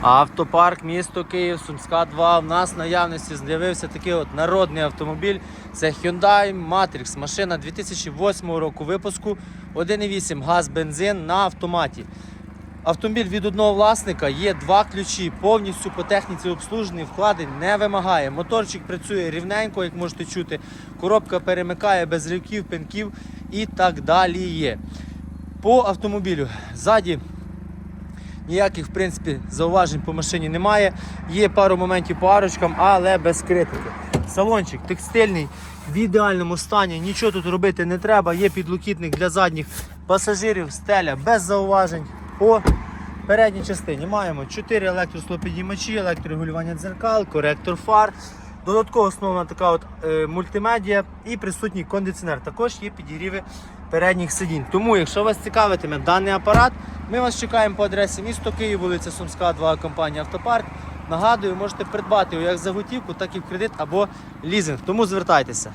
Автопарк, місто Київ, Сумська 2. У нас в наявності з'явився такий от народний автомобіль. Це Hyundai Matrix, машина 2008 року випуску, 1,8 газ, бензин на автоматі. Автомобіль від одного власника є два ключі, повністю по техніці обслужений, вкладень не вимагає. Моторчик працює рівненько, як можете чути. Коробка перемикає без ривків, пинків і так далі є. По автомобілю ззаді ніяких в принципі зауважень по машині немає. Є пару моментів по арочкам, але без критики. Салончик текстильний в ідеальному стані, нічого тут робити не треба. Є підлокітник для задніх пасажирів, стеля без зауважень. По передній частині маємо 4 електрослопідіймачі, електрорегулювання дзеркал, коректор фар. Додатково основна така от е, мультимедіа і присутній кондиціонер. Також є підігріви передніх сидінь. Тому, якщо вас цікавитиме даний апарат, ми вас чекаємо по адресі місто Київ, вулиця Сумська, 2, компанія Автопарк. Нагадую, можете придбати його як за готівку, так і в кредит або лізинг. Тому звертайтеся.